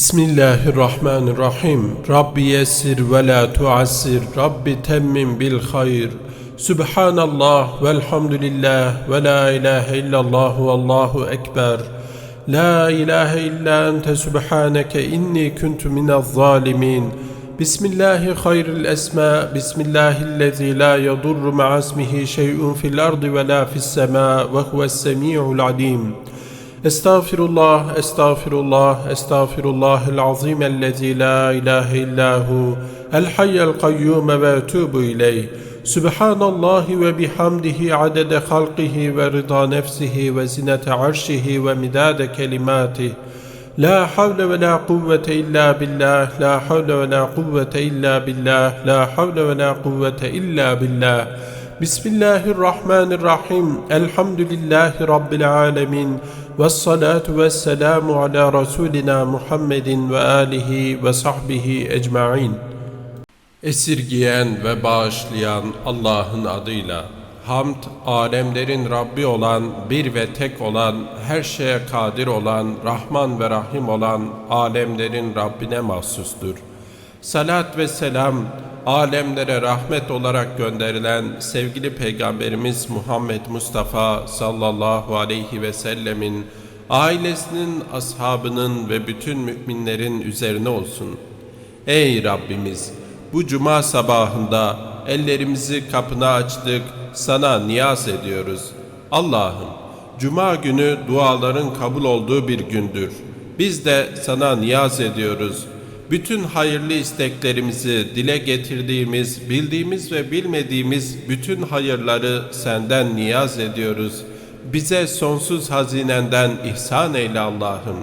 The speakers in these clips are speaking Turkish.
Bismillahirrahmanirrahim. Rabbi yessir ve la tuassir. Rabbi temmin bil hayr. Subhanallah velhamdülillah ve la ilahe illallah ve allahu ekber. La ilahe illa ente subhaneke inni kuntu minez zalimin. Bismillahi hayril esma. Bismillahillezî la yadurru ma'asmihi şey'un fil ardı ve la fis sema ve huves semi'ul alim. Estağfirullah, estağfirullah, estağfirullahel azim ellezî la ilahe illahu, el hayyel kayyume ve etubu ileyh. Subhanallahi ve bihamdihi adede halqihi ve rıda nefsihi ve zinete arşihi ve midade kelimatihi. La havle ve la kuvvete illa billah, la havle ve la kuvvete illa billah, la havle ve la kuvvete illa billah. Bismillahirrahmanirrahim. Elhamdülillahi Rabbil alemin. Ve selamu ala Resulina Muhammedin ve alihi ve sahbihi ecma'in. Esirgiyen ve bağışlayan Allah'ın adıyla. Hamd, alemlerin Rabbi olan, bir ve tek olan, her şeye kadir olan, Rahman ve Rahim olan alemlerin Rabbine mahsustur. Salat ve selam, alemlere rahmet olarak gönderilen sevgili Peygamberimiz Muhammed Mustafa sallallahu aleyhi ve sellemin, ailesinin, ashabının ve bütün müminlerin üzerine olsun. Ey Rabbimiz! Bu cuma sabahında ellerimizi kapına açtık, sana niyaz ediyoruz. Allah'ım, cuma günü duaların kabul olduğu bir gündür. Biz de sana niyaz ediyoruz. Bütün hayırlı isteklerimizi dile getirdiğimiz, bildiğimiz ve bilmediğimiz bütün hayırları senden niyaz ediyoruz. Bize sonsuz hazinenden ihsan eyle Allah'ım.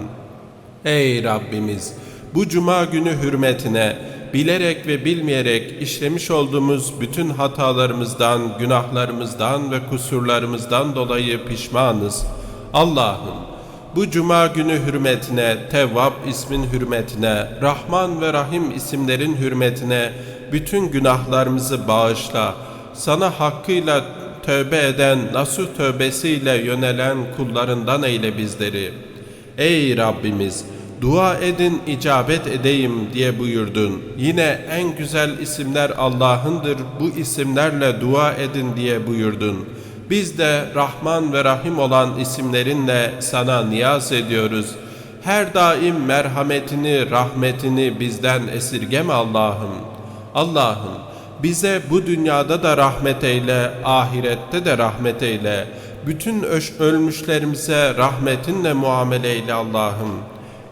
Ey Rabbimiz! Bu cuma günü hürmetine, bilerek ve bilmeyerek işlemiş olduğumuz bütün hatalarımızdan, günahlarımızdan ve kusurlarımızdan dolayı pişmanız. Allah'ım bu cuma günü hürmetine, Tevvab ismin hürmetine, Rahman ve Rahim isimlerin hürmetine bütün günahlarımızı bağışla. Sana hakkıyla tövbe eden, nasuh tövbesiyle yönelen kullarından eyle bizleri. Ey Rabbimiz! Dua edin icabet edeyim diye buyurdun. Yine en güzel isimler Allah'ındır. Bu isimlerle dua edin diye buyurdun. Biz de Rahman ve Rahim olan isimlerinle sana niyaz ediyoruz. Her daim merhametini, rahmetini bizden esirgeme Allah'ım. Allah'ım bize bu dünyada da rahmet eyle, ahirette de rahmet eyle. Bütün ölmüşlerimize rahmetinle muamele eyle Allah'ım.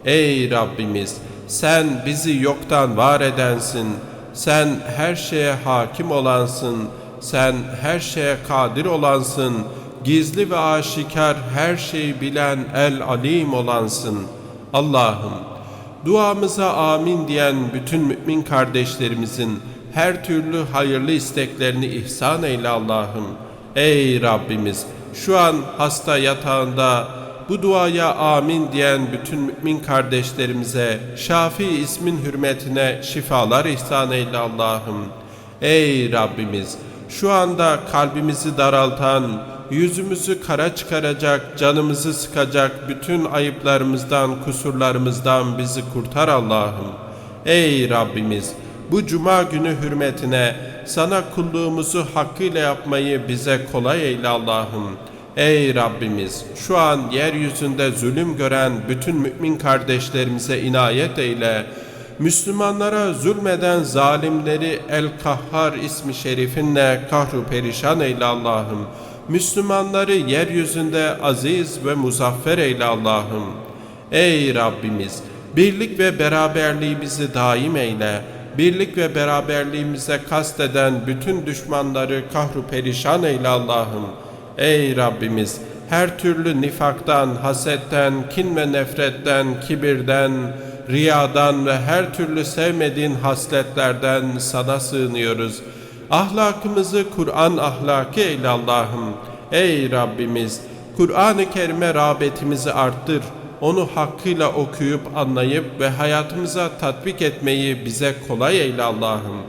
Ey Rabbimiz sen bizi yoktan var edensin. Sen her şeye hakim olansın. Sen her şeye kadir olansın. Gizli ve aşikar her şeyi bilen el alim olansın. Allah'ım duamıza amin diyen bütün mümin kardeşlerimizin her türlü hayırlı isteklerini ihsan eyle Allah'ım. Ey Rabbimiz şu an hasta yatağında bu duaya amin diyen bütün mümin kardeşlerimize Şafi ismin hürmetine şifalar ihsan eyle Allah'ım. Ey Rabbimiz şu anda kalbimizi daraltan, yüzümüzü kara çıkaracak, canımızı sıkacak bütün ayıplarımızdan, kusurlarımızdan bizi kurtar Allah'ım. Ey Rabbimiz bu cuma günü hürmetine sana kulluğumuzu hakkıyla yapmayı bize kolay eyle Allah'ım. Ey Rabbimiz şu an yeryüzünde zulüm gören bütün mümin kardeşlerimize inayet eyle. Müslümanlara zulmeden zalimleri El Kahhar ismi şerifinle kahru perişan eyle Allah'ım. Müslümanları yeryüzünde aziz ve muzaffer eyle Allah'ım. Ey Rabbimiz birlik ve beraberliğimizi daim eyle. Birlik ve beraberliğimize kasteden bütün düşmanları kahru perişan eyle Allah'ım. Ey Rabbimiz her türlü nifaktan, hasetten, kin ve nefretten, kibirden, riyadan ve her türlü sevmediğin hasletlerden sana sığınıyoruz. Ahlakımızı Kur'an ahlakı eyle Allah'ım. Ey Rabbimiz Kur'an-ı Kerim'e rağbetimizi arttır. Onu hakkıyla okuyup anlayıp ve hayatımıza tatbik etmeyi bize kolay eyle Allah'ım.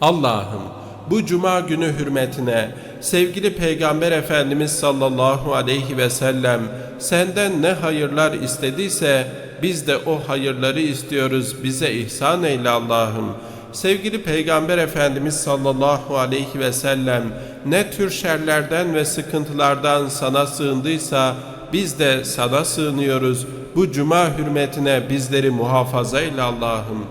Allah'ım bu cuma günü hürmetine sevgili Peygamber Efendimiz sallallahu aleyhi ve sellem senden ne hayırlar istediyse biz de o hayırları istiyoruz. Bize ihsan eyle Allah'ım. Sevgili Peygamber Efendimiz sallallahu aleyhi ve sellem ne tür şerlerden ve sıkıntılardan sana sığındıysa biz de sana sığınıyoruz. Bu cuma hürmetine bizleri muhafaza eyle Allah'ım.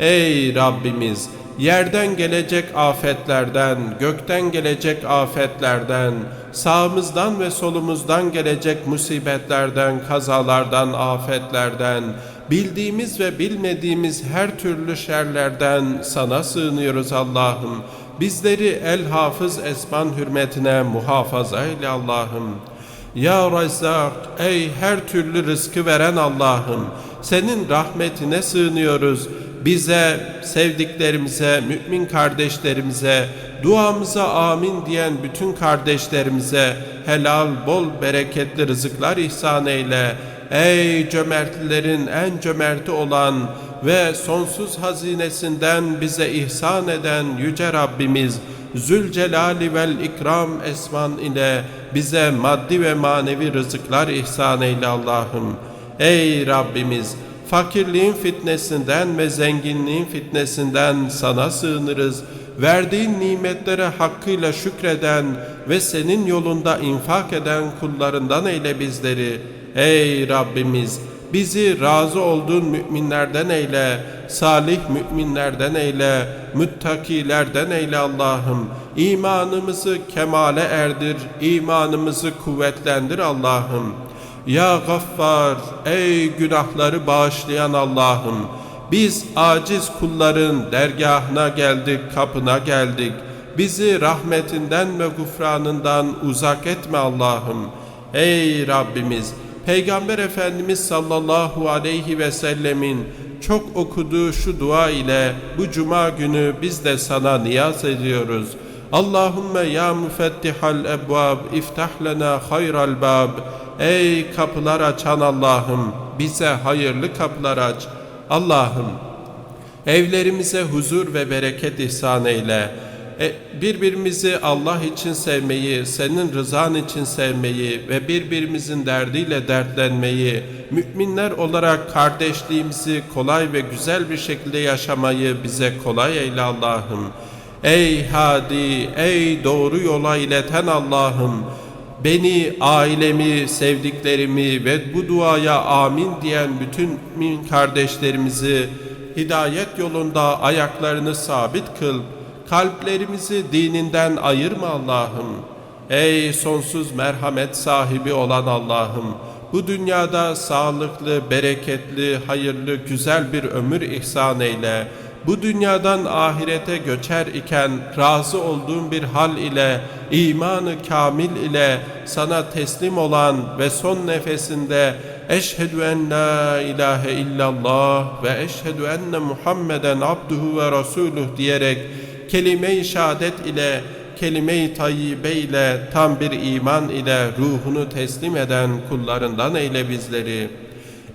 Ey Rabbimiz! Yerden gelecek afetlerden, gökten gelecek afetlerden, sağımızdan ve solumuzdan gelecek musibetlerden, kazalardan, afetlerden, bildiğimiz ve bilmediğimiz her türlü şerlerden sana sığınıyoruz Allah'ım. Bizleri el hafız esman hürmetine muhafaza eyle Allah'ım. Ya Rezzak, ey her türlü rızkı veren Allah'ım, senin rahmetine sığınıyoruz. Bize, sevdiklerimize, mümin kardeşlerimize, duamıza amin diyen bütün kardeşlerimize helal, bol, bereketli rızıklar ihsan eyle. Ey cömertlerin en cömerti olan ve sonsuz hazinesinden bize ihsan eden Yüce Rabbimiz, Zülcelali vel İkram esman ile bize maddi ve manevi rızıklar ihsan eyle Allah'ım. Ey Rabbimiz! Fakirliğin fitnesinden ve zenginliğin fitnesinden sana sığınırız. Verdiğin nimetlere hakkıyla şükreden ve senin yolunda infak eden kullarından eyle bizleri. Ey Rabbimiz! Bizi razı olduğun müminlerden eyle, salih müminlerden eyle, müttakilerden eyle Allah'ım. İmanımızı kemale erdir, imanımızı kuvvetlendir Allah'ım. Ya Gaffar, ey günahları bağışlayan Allah'ım. Biz aciz kulların dergahına geldik, kapına geldik. Bizi rahmetinden ve gufranından uzak etme Allah'ım. Ey Rabbimiz, Peygamber Efendimiz sallallahu aleyhi ve sellemin çok okuduğu şu dua ile bu cuma günü biz de sana niyaz ediyoruz. Allahümme ya müfettihal ebvab iftah lena hayral bab. Ey kapılar açan Allah'ım bize hayırlı kapılar aç. Allah'ım evlerimize huzur ve bereket ihsan eyle. E, birbirimizi Allah için sevmeyi, senin rızan için sevmeyi ve birbirimizin derdiyle dertlenmeyi, müminler olarak kardeşliğimizi kolay ve güzel bir şekilde yaşamayı bize kolay eyle Allah'ım. Ey hadi, ey doğru yola ileten Allah'ım, beni, ailemi, sevdiklerimi ve bu duaya amin diyen bütün mümin kardeşlerimizi hidayet yolunda ayaklarını sabit kıl. Kalplerimizi dininden ayırma Allah'ım. Ey sonsuz merhamet sahibi olan Allah'ım. Bu dünyada sağlıklı, bereketli, hayırlı, güzel bir ömür ihsan eyle. Bu dünyadan ahirete göçer iken razı olduğun bir hal ile, imanı kamil ile sana teslim olan ve son nefesinde Eşhedü en la ilahe illallah ve eşhedü enne Muhammeden abduhu ve resuluh diyerek kelime-i şehadet ile kelime-i tayyibe ile tam bir iman ile ruhunu teslim eden kullarından eyle bizleri.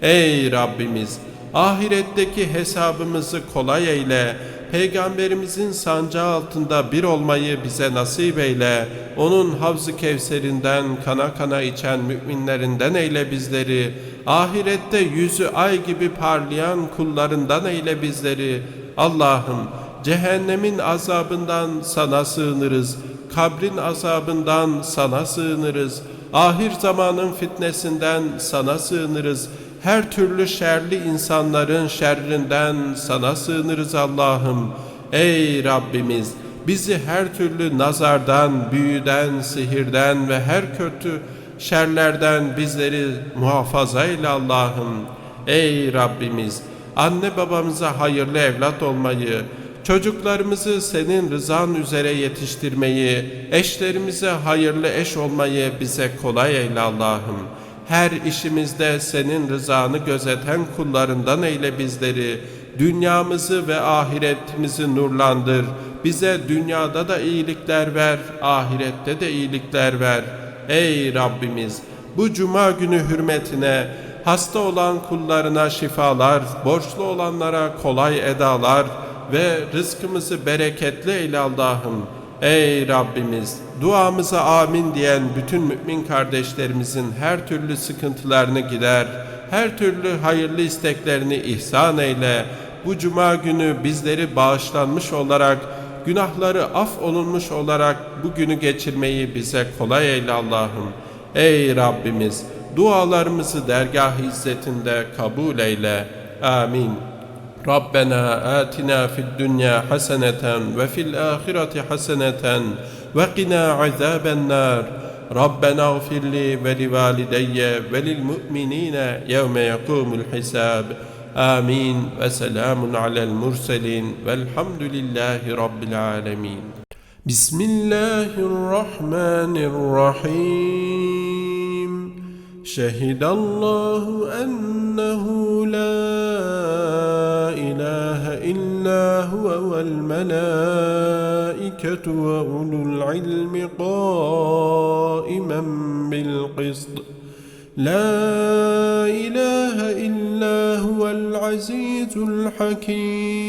Ey Rabbimiz! Ahiretteki hesabımızı kolay eyle. Peygamberimizin sancağı altında bir olmayı bize nasip eyle. Onun havz-ı kevserinden kana kana içen müminlerinden eyle bizleri. Ahirette yüzü ay gibi parlayan kullarından eyle bizleri. Allah'ım cehennemin azabından sana sığınırız. Kabrin azabından sana sığınırız. Ahir zamanın fitnesinden sana sığınırız. Her türlü şerli insanların şerrinden sana sığınırız Allah'ım. Ey Rabbimiz! Bizi her türlü nazardan, büyüden, sihirden ve her kötü şerlerden bizleri muhafaza eyle Allah'ım. Ey Rabbimiz! Anne babamıza hayırlı evlat olmayı, çocuklarımızı senin rızan üzere yetiştirmeyi, eşlerimize hayırlı eş olmayı bize kolay eyle Allah'ım. Her işimizde senin rızanı gözeten kullarından eyle bizleri. Dünyamızı ve ahiretimizi nurlandır. Bize dünyada da iyilikler ver, ahirette de iyilikler ver. Ey Rabbimiz! Bu cuma günü hürmetine hasta olan kullarına şifalar, borçlu olanlara kolay edalar ve rızkımızı bereketli eyle Allah'ım. Ey Rabbimiz! duamıza amin diyen bütün mümin kardeşlerimizin her türlü sıkıntılarını gider, her türlü hayırlı isteklerini ihsan eyle. Bu cuma günü bizleri bağışlanmış olarak, günahları af olunmuş olarak bu günü geçirmeyi bize kolay eyle Allah'ım. Ey Rabbimiz! Dualarımızı dergah izzetinde kabul eyle. Amin. Rabbena atina fid dünya haseneten ve fil ahireti haseneten وقنا عذاب النار. ربنا اغفر لي ولوالدي وللمؤمنين يوم يقوم الحساب. آمين. وسلام على المرسلين. والحمد لله رب العالمين. بسم الله الرحمن الرحيم. شهد الله أنه لا إله إلا هو والملائكة وأولو العلم قائما بالقسط. لا إله إلا هو العزيز الحكيم.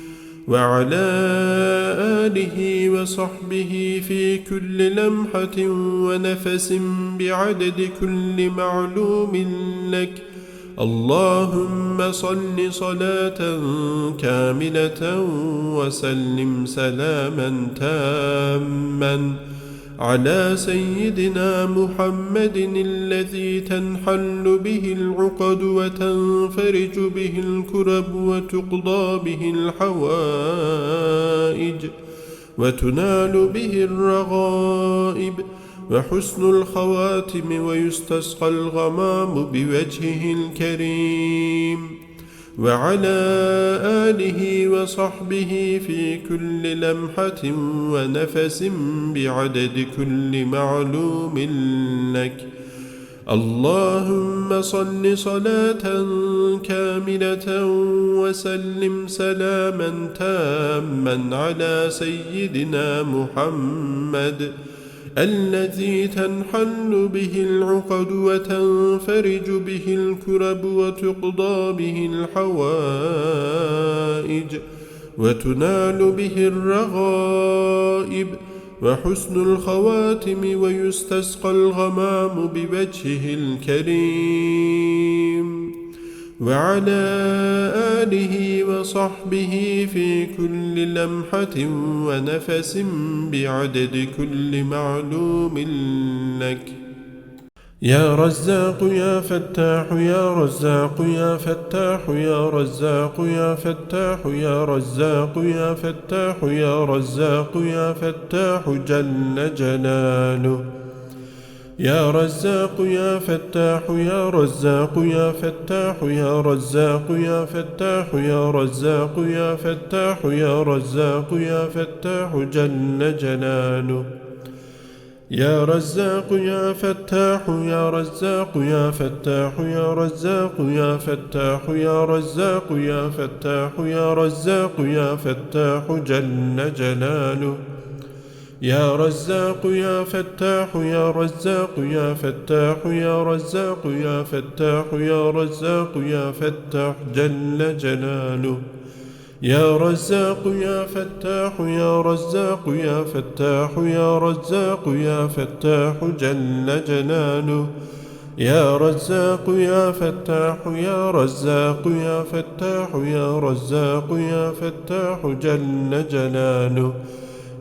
وعلى آله وصحبه في كل لمحة ونفس بعدد كل معلوم لك. اللهم صل صلاة كاملة وسلم سلاما تاما. على سيدنا محمد الذي تنحل به العقد وتنفرج به الكرب وتقضى به الحوائج وتنال به الرغائب وحسن الخواتم ويستسقى الغمام بوجهه الكريم. وعلى آله وصحبه في كل لمحة ونفس بعدد كل معلوم لك. اللهم صل صلاة كاملة وسلم سلاما تاما على سيدنا محمد. الذي تنحل به العقد وتنفرج به الكرب وتقضى به الحوائج وتنال به الرغائب وحسن الخواتم ويستسقى الغمام بوجهه الكريم. وعلى آله وصحبه في كل لمحة ونفس بعدد كل معلوم لك. يا رزاق يا فتاح يا رزاق يا فتاح يا رزاق يا فتاح يا رزاق يا فتاح يا رزاق يا فتاح جل جلاله. يا رزاق يا فتاح يا رزاق يا فتاح يا رزاق يا فتاح يا رزاق يا فتاح يا رزاق يا فتاح جل جلاله يا رزاق يا فتاح يا رزاق يا فتاح يا رزاق يا فتاح يا رزاق يا فتاح يا رزاق يا فتاح جل جلاله يا رزاق يا فتاح يا رزاق يا فتاح يا رزاق يا فتاح يا رزاق يا فتاح جل جلاله يا رزاق يا فتاح يا رزاق يا فتاح يا رزاق يا فتاح جل جلاله يا رزاق يا فتاح يا رزاق يا فتاح يا رزاق يا فتاح جل جلاله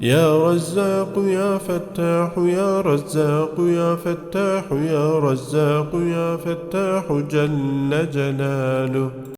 يا رزاق يا فتاح يا رزاق يا فتاح يا رزاق يا فتاح جل جلاله.